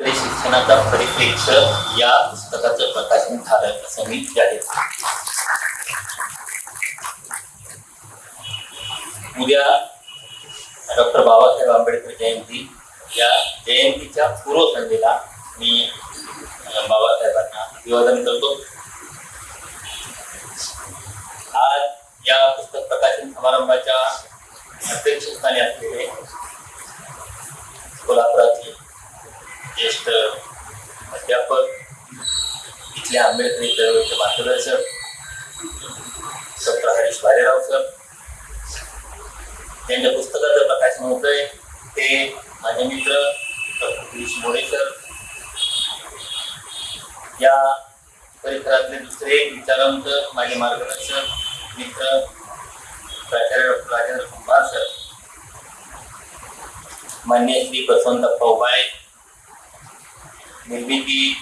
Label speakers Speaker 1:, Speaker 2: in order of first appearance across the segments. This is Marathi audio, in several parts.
Speaker 1: शिक्षणाचा परिप्रेक्ष या पुस्तकाचं प्रकाशन झालं असं मी जाहीर उद्या डॉक्टर बाबासाहेब आंबेडकर जयंती. या जयंतीच्या पूर्वसंध्येला मी बाबासाहेबांना अभिवादन करतो. आज या पुस्तक प्रकाशन समारंभाच्या अध्यक्षस्थानी असलेले कोल्हापुरातील ज्येष्ठ अध्यापक इथल्या आंबेडकरी चळवळीचे मार्गदर्शक डॉक्टर हरीश भालेराव सर त्यांच्या पुस्तकाचं प्रकाशन होतंय ते माझे मित्र डॉक्टर गिरीश मोरे सर. या परिसरातले दुसरे विचारवंत माझे मार्गदर्शक मित्र प्राचार्य डॉक्टर राजेंद्र कुंभार सर. मान्य श्री बसवंत उबाळे निर्मिती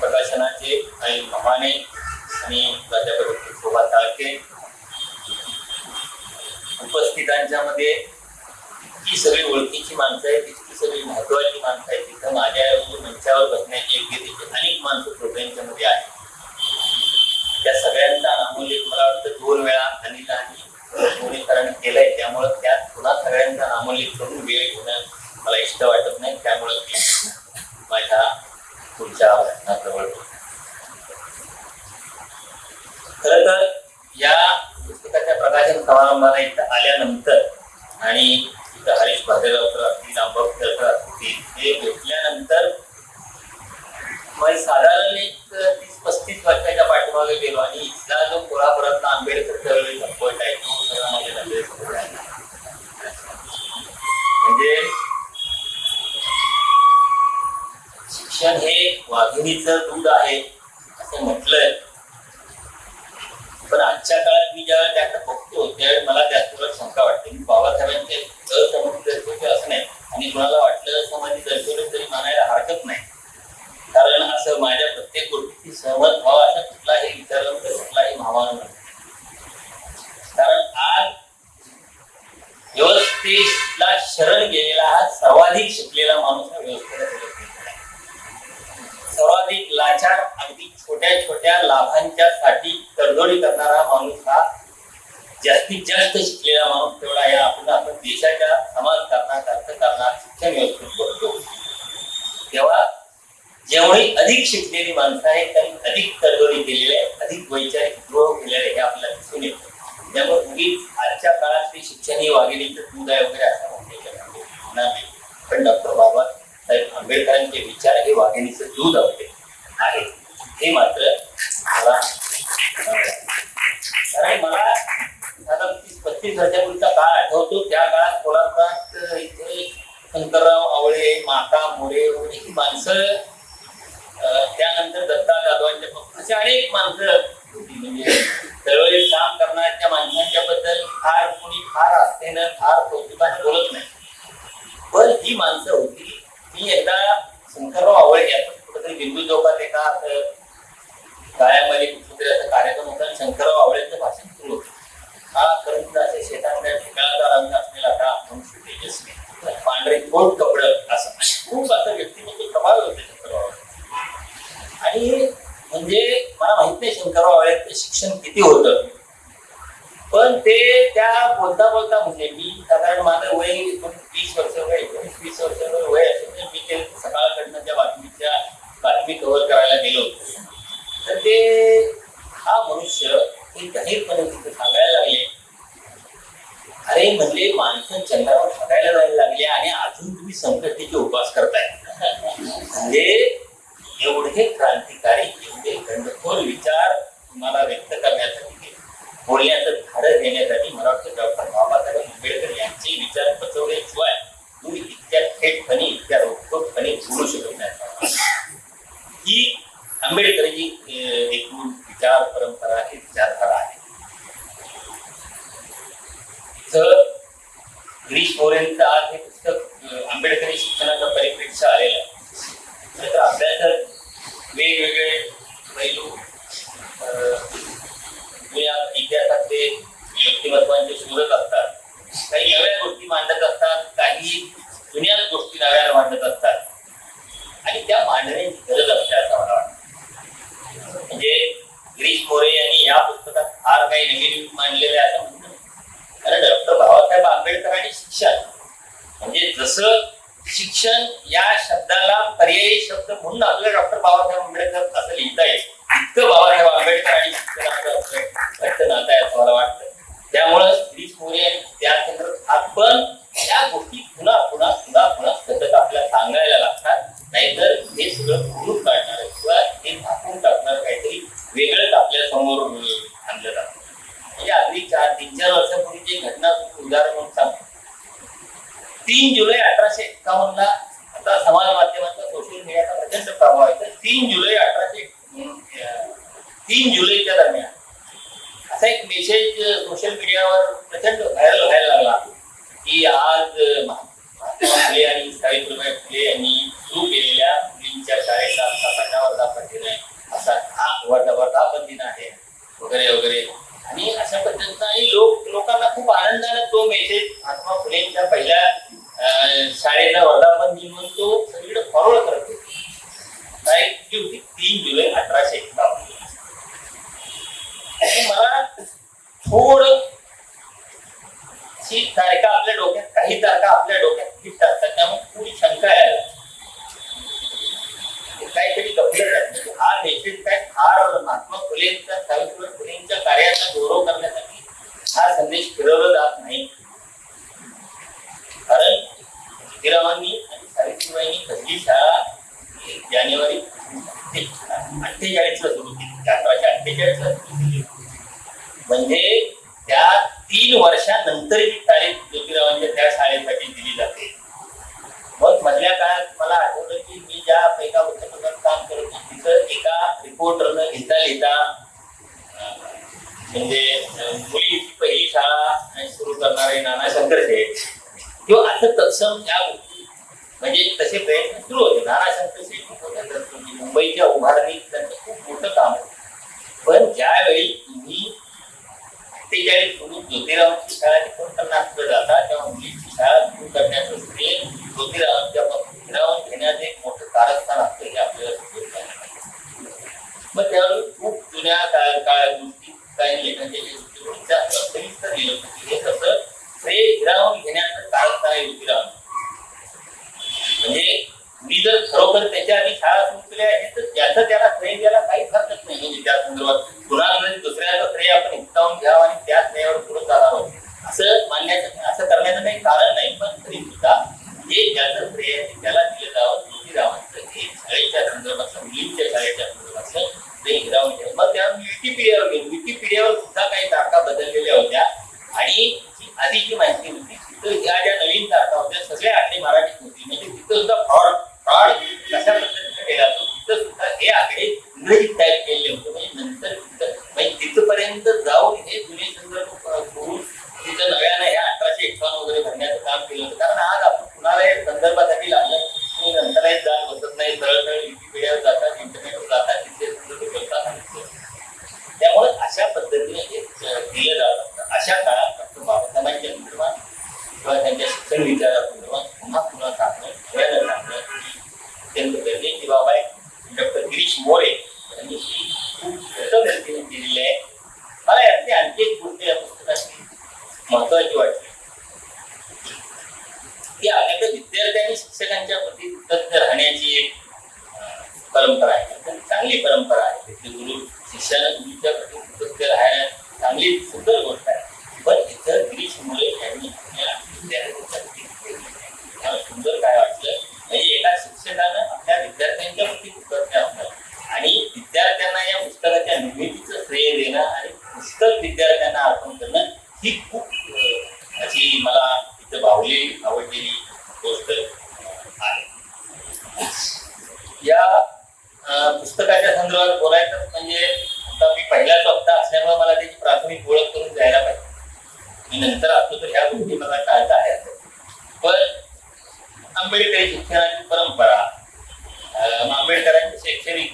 Speaker 1: प्रकाशनाचे काही भवाने आणि प्राध्यापक शोभा ताळके उपस्थितांच्या मध्ये ही सगळी ओळखीची माणसं आहेत तिची सगळी महत्वाची माणसं आहेत. तिथं माझ्या मंचावर बसण्याची योग्य तिथे अनेक माणसं श्रोत्यांच्या मध्ये आहेत. त्या सगळ्यांचा अमूल्य मला वाटतं दोन वेळा अनिल आणि मुलीकरण केलंय. त्यामुळं त्यात पुन्हा सगळ्यांचा अमूल्य करून वेळ घेणं मला इष्ट वाटत नाही. त्यामुळं मी माझ्या पुढच्या भाषणाजवळ खर तर या पुस्तकाच्या प्रकाशन समारंभाला इथं आल्यानंतर आणि इथं हरीश भालेराव असतील आंबेडकर असतील हे भेटल्यानंतर मग साधारण एक तीस पस्तीस वर्षाच्या पाठीमागे गेलो आणि इथला जो कोल्हापुरातला आंबेडकर चळवळीचा पट आहे तो सगळा माझ्या नजरेसमोर आला. म्हणजे शिक्षण हे वाघिणीचं दूध आहे असं म्हटलंय. पण आजच्या काळात मी ज्या त्याकडे बघतो त्यावेळी मला जास्त शंका वाटते. मी बाबासाहेबांचे असमाधी दर्शवते असं नाही. आणि कुणाला वाटलं समाधी दर्शवलं म्हणजे तरी मानायला हरकत नाही. कारण असं माझ्या प्रत्येक गोष्टीची सहमत व्हावा असं कुठलाही विचारलं तर कुठलाही भावानं कारण आज व्यवस्थेला शरण गेलेला हा सर्वाधिक शिकलेला माणूस हा व्यवस्थेला शरण गेलेला आहे. सर्वाधिक लाचार अगदी त्या छोट्या लाभांच्या साठी तडजोडी करणारा माणूस हा जास्तीत जास्त शिकलेला माणूस तेवढा या आपण आपण देशाच्या समाजकारणात अर्थकारणात शिक्षण व्यवस्थित करतो. तेव्हा जेवढी अधिक शिकलेली माणसं आहेत त्यांनी अधिक तडजोडी केलेली आहे अधिक वैचारिक द्रोह केलेले हे आपल्याला दिसून येतं. त्यामुळे उगीच आजच्या काळात ते शिक्षण ही वाघिणीचं दूध आहे वगैरे असं म्हणते नाही. पण डॉक्टर बाबासाहेब आंबेडकरांचे विचार हे वाघिणीचं दूध आवडते आहे. हे मात्र मला कारण मला आता तीस पस्तीस वर्षापूर्वीचा काळ आठवतो. त्या काळात कोल्हापुरात इथे शंकरराव आवळे माता मोरे वगैरे ही माणसं त्यानंतर दत्ता जाधवांच्या असे अशी अनेक माणसं होती. म्हणजे चळवळीत काम करणाऱ्या माणसांच्या बद्दल फार कोणी फार आस्थेनं फार कौतुकाने बोलत नाही. पण ही माणसं होती. मी एकदा शंकरराव आवळे याचं कुठेतरी बिंदू चौकात एका असं गाळ्यामध्ये कुठेतरी असा कार्यक्रम होता आणि शंकरराव आवळेंचं भाषण सुरू होतं. हा करंज असे शेतातल्या ठिकाणाचा रंग असलेला हा मनुष्य तेजस्वी. पांढरे कोट कपड असं. खूप असं व्यक्तिमत्व प्रभावी होते शंकरराव आणि म्हणजे मला माहीत नाही शंकरराव आवळेंचं शिक्षण किती होतं. पण ते त्या बोलता बोलता म्हणजे मी साधारण माझं वय वीस वर्ष वय एकोणीस वीस वर्ष वय असेल म्हणजे मी ते सकाळकडनं त्या बातमीच्या बातमी कव्हर करायला गेलो होतो तर ते हा मनुष्य हे जाहीरपणे तिथे सांगायला लागले अरे म्हणजे माणसं चंद्रावर ठगायला जायला लागले आणि अजून तुम्ही शिक्षण. म्हणजे जसं शिक्षण या शब्दाला पर्यायी शब्द म्हणून आपल्याला डॉक्टर बाबासाहेब आंबेडकर असं लिहिता येईल. इतकं बाबासाहेब आंबेडकर आणि शिक्षणाचं नातं आहे असं मला वाटतं. त्यामुळं गिरीश मोरे त्या संदर्भात आपण या गोष्टी पुन्हा पुन्हा पुन्हा पुन्हा सतत आपल्याला सांगायला लागतात. नाहीतर हे सगळं पूर्ण सत्तावन्न आता समाज माध्यमांचा सोशल मीडियाचा प्रचंड प्रभाव आहे. तर तीन जुलै अठराशे तीन जुलैच्या दरम्यान असा एक मेसेज सोशल मीडियावर प्रचंड व्हायरल व्हायला लागला की आज फुले आणि सावित्रीबाई फुले यांनी सुरू केलेल्या मुलींच्या शाळेचा असा प्रश्न आहे. असा हा वर्धावर्धा बंदी आहे. वगैरे वगैरे. आणि अशा पद्धतीचा आणि लोक लोकांना खूप आनंदाने तो मेसेज महात्मा फुलेंच्या पहिल्या शाळेला वर्धापन दिन म्हणून तो सगळीकडे फॉरवर्ड करतो तीन जुलै अठराशे झाल्यानंतर तारीख ज्योतिरावांच्या त्या शाळेसाठी दिली जाते. मग मधल्या काळात मला आठवलं की मी ज्या एका वृत्तपत्रात काम करत होतो तिथं एका रिपोर्टरनं लिहिता लिहिता म्हणजे मुलीची पहिली शाळा सुरू करणारे नाना शंकर हे किंवा असं तत्सम त्या จุดที่เราจะ que PPL mesmo. que PPL and just carry it.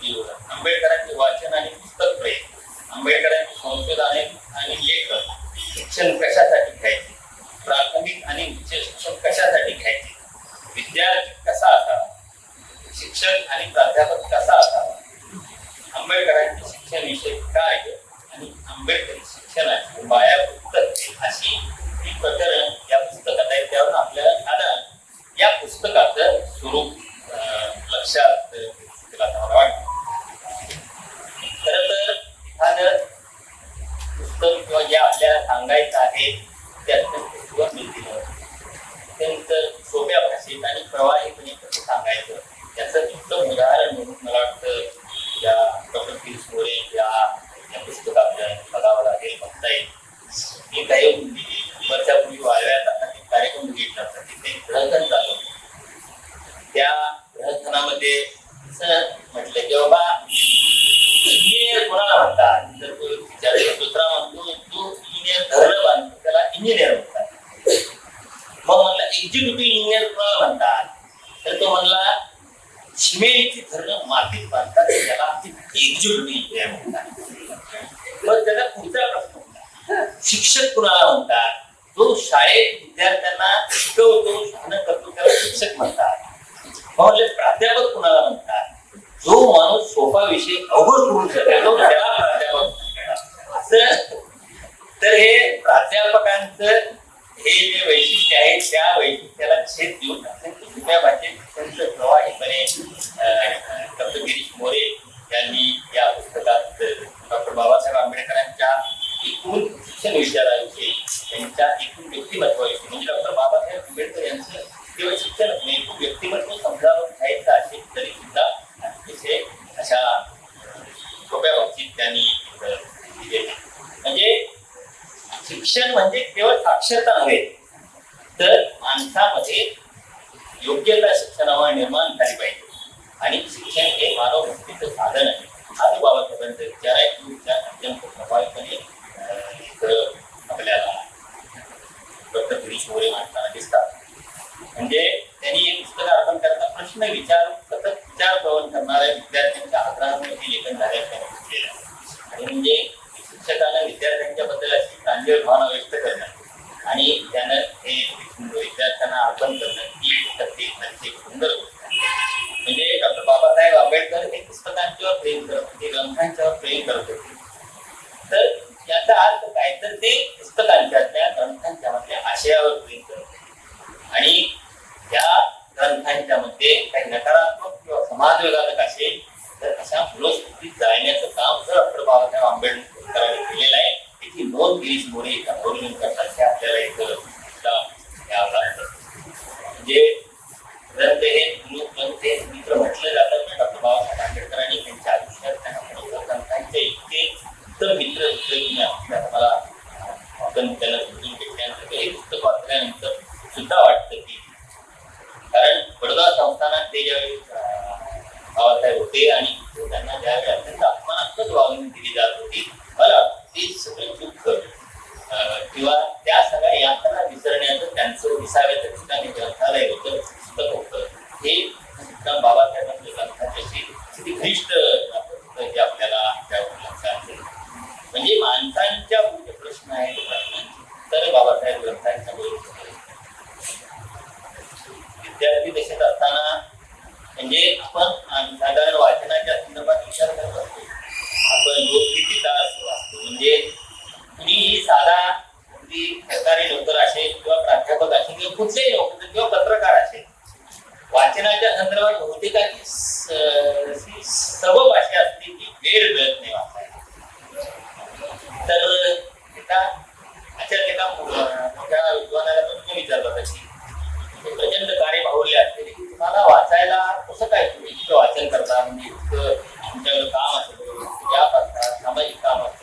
Speaker 1: lectura. किंवा जे आपल्याला सांगायचं आहे ते अत्यंत मिळतील अत्यंत सोप्या भाषेत आणि प्रवाहीपणे कसं सांगायचं त्याचं उत्तम उदाहरण म्हणून मला वाटतं या डॉक्टर पियुष मोरे या पुस्तक आपल्याला बघावं लागेल बघता येईल. मी काही वर्षापूर्वी वाळव्यात आता ते कार्यक्रम घेत असतात तिथे ग्रहधन चालू त्या ग्रहधनामध्ये म्हटलं की बाबा इंजिनियर कोणाला म्हणतात? जर तो दुसरा म्हणतो तो इंजिनियर धरणं बांधतो त्याला इंजिनियर म्हणतात मग म्हणलं एक्झिक्युटिव्ह इंजिनियर कोणाला म्हणतात तर तो म्हणला सिमेंटची धरणं मातीत बांधतात त्याला एक्झिक्युटिव्ह इंजिनियर म्हणतात मग त्याचा पुढचा प्रश्न होता शिक्षक कुणाला म्हणतात जो शाळेत विद्यार्थ्यांना शिकवतो शहाणं करतो त्याला शिक्षक म्हणतात. मग म्हणले प्राध्यापक कुणाला म्हणतात? जो माणूस सोपा विषय अवघड करून शकतो त्याला प्राध्यापक असं तर हे प्राध्यापकांचं हे जे वैशिष्ट्य आहे त्या वैशिष्ट्याला छेद देऊन अत्यंत जुन्या भाषेत अत्यंत प्रवाहीपणे अं, डॉक्टर गिरीश मोरे यांनी या पुस्तकात डॉक्टर बाबासाहेब आंबेडकरांच्या एकूण शिक्षण विचाराविषयी त्यांच्या एकूण व्यक्तिमत्वाविषयी म्हणजे डॉक्टर बाबासाहेब आंबेडकर यांचं केवळ शिक्षणच नाही एकूण व्यक्तिमत्व समजावून घ्यायचं असेल तरी सुद्धा अतिशय अशा सोप्या बाबतीत त्यांनी अं, दिलेलं आहे. म्हणजे शिक्षण म्हणजे केवळ साक्षरता नव्हे तर माणसामध्ये योग्यता शिक्षणामुळे निर्माण झाली पाहिजे आणि शिक्षण हे मानव मुक्तीचं साधन आहे हा जो बाबासाहेबांचा विचार आहे तो विचार अत्यंत प्रभावीपणे अं, इथं आपल्याला शिवरे गिरीश दिसतात. म्हणजे त्यांनी हे पुस्तक अर्पण करता प्रश्न विचार प्रवण करणाऱ्या विद्यार्थ्यांच्या आग्रहामुळे हे लेखन झाल्याचं त्यांनी म्हटलेलं आहे आणि म्हणजे शिक्षकानं विद्यार्थ्यांच्या बद्दल अशी प्रांजळ भावना व्यक्त करणं आणि त्यानं हे विद्यार्थ्यांना अर्पण करणं ही अगदी अतिशय सुंदर गोष्ट आहे म्हणजे डॉक्टर बाबासाहेब आंबेडकर हे पुस्तकांच्यावर प्रेम करत होते ग्रंथांच्यावर प्रेम करत होते तर याचा अर्थ काय तर ते पुस्तकांच्या त्या ग्रंथांच्या मधल्या आशयावर प्रेम करत होते आणि या ग्रंथांच्या मध्ये काही नकारात्मक किंवा समाजविघातक असेल तर अशा मूलस्थितीत जाण्याचं काम जर डॉक्टर बाबासाहेब आंबेडकरांनी केलेलं आहे त्याची नोंद गिरीश मोरे एका बोलून करतात ते आपल्याला इथं सुद्धा घ्यावं लागतं म्हणजे ग्रंथ हे गुरु ग्रंथ हे मित्र म्हटलं जातं की डॉक्टर बाबासाहेब आंबेडकरांनी त्यांच्या आयुष्यात त्यांना खरोखर ग्रंथांचे इतके उत्तम मित्र होते की आपल्याला मला आपण त्याला समजून घेतल्यानंतर हे पुस्तक वाचल्यानंतर सुद्धा वाटतं की कारण बडोदा संस्थानात ते ज्यावेळी अं, बाबासाहेब होते आणि त्यांना ज्यावेळी अत्यंत अपमानात्मक वागणूक दिली जात होती मला ते सगळं दुःख किंवा त्या सगळ्या यातना विसरण्याचं त्यांचं विसाव्याचं ठिकाणी ग्रंथालय होतं पुस्तक होतं हे सुद्धा बाबासाहेबांच्या ग्रंथाच्याशी किती घनिष्ठ नातं होतं हे आपल्याला त्यावर लक्षात येईल म्हणजे माणसांच्या पुढे प्रश्न आहेत प्रश्नांची तर बाबासाहेब ग्रंथांच्या बरोबर विद्यार्थी दशेत असताना म्हणजे आपण आम- साधारण वाचनाच्या संदर्भात विचार करत असतो आपण रोज किती तास वाचतो म्हणजे कुणीही साधा अगदी सरकारी नोकर असेल किंवा प्राध्यापक असेल किंवा कुठलेही नोकर किंवा पत्रकार असेल वाचनाच्या संदर्भात बहुतेकाची सर्व अशी असते की वेळ मिळत नाही वाचायला तर एका आचार्य एका मोठ्या विद्वानाला पण मी विचारलं होतं ते प्रचंड कार्य भावले असते की तुम्हाला वाचायला कसं काय तुम्ही इतकं वाचन करता? म्हणजे इतकं तुमच्याकडे काम असेल व्याप असतात सामाजिक काम असेल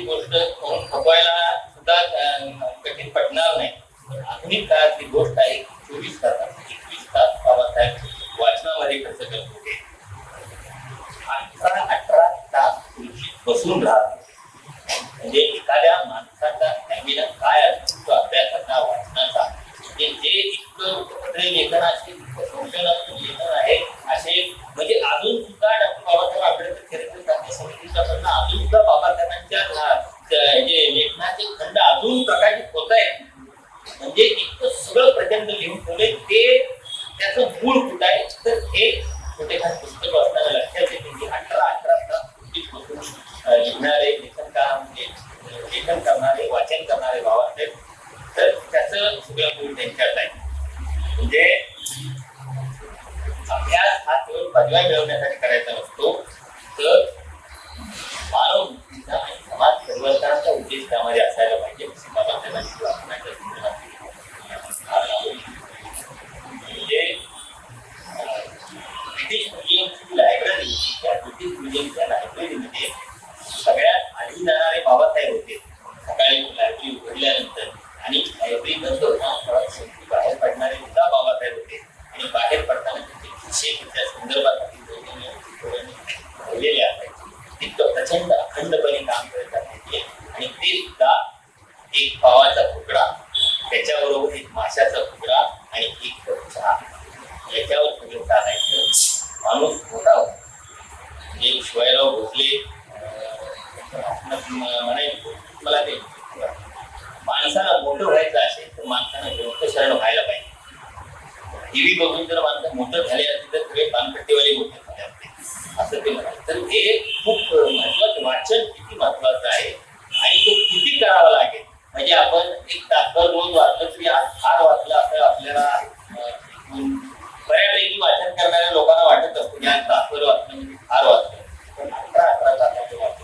Speaker 1: ही गोष्ट खपायला सुद्धा कठीण पडणार नाही. आधुनिक काळातली गोष्ट आहे सगळं प्रचंड लिहून ठेवले ते त्याचं मूळ कुठं आहे? तर हे छोटेखान पुस्तक वाचताना लक्षात येते की अठरा अठरा तास लिहिणारे लेखनकार म्हणजे लेखन करणारे वाचन करणारे भावासाहेब तर त्याचं सगळं मूळ त्यांच्यात आहे. म्हणजे अभ्यास हा केवळ पदव्या मिळवण्यासाठी करायचा नसतो. तर मानव आणि समाज परिवर्तनाचा उद्देश त्यामध्ये असायला पाहिजे. असं बाबासाहेबांनी वाचनाच्या संदर्भात म्हणजे अं, ब्रिटिश म्युझियमची लायब्ररी त्या ब्रिटिश म्युझियमच्या लायब्ररीमध्ये सगळ्यात आधी जाणारे बाबासाहेब होते सकाळी लायब्ररी उघडल्यानंतर आणि लायब्ररी बंद होता तेव्हा शेवटी बाहेर पडणारे सुद्धा बाबासाहेब होते आणि बाहेर पडताना त्यांचे खिशे त्या संदर्भात ठेवलेले असायचे इतकं प्रचंड अखंडपणे काम करत असायचे आणि ते सुद्धा एक पावाचा तुकडा त्याच्याबरोबर एक माशाचा तुकडा आणि एक कप चहा याच्यावर सगळं चालायचं माणूस मोठा होता म्हणजे शिवाजीराव भोसले अं, म- म्हणायचे मला ते माणसाला मोठं व्हायचं असेल तर माणसानं लोकशरण व्हायला पाहिजे. टीव्ही बघून जर माणसं मोठं झाले असतील तर सगळे पानपट्टीवाले मोठे झाले असते. असं ते म्हणाले. तर हे खूप महत्वाचं वाचन किती महत्वाचं आहे आणि तो किती करावा लागेल? म्हणजे आपण एक तासभर रोज वाचलं तरी आज फार वाचलं असं आपल्याला बऱ्यापैकी वाचन करणाऱ्या लोकांना वाटत असतं की आज तासभर वाचलं म्हणजे फार वाचलं. पण अकरा अकरा तासाचं वाचलं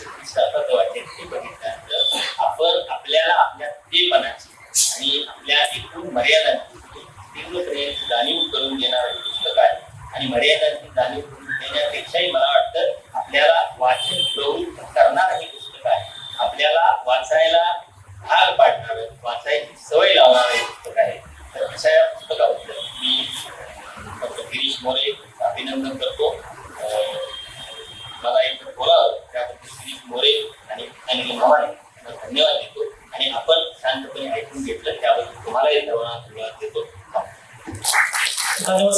Speaker 1: एकवीस एकवीस तासाचं वाचन हे बघितल्यानंतर आपण आपल्याला आपल्या तेपणाची आणि आपल्या एकूण मर्यादांची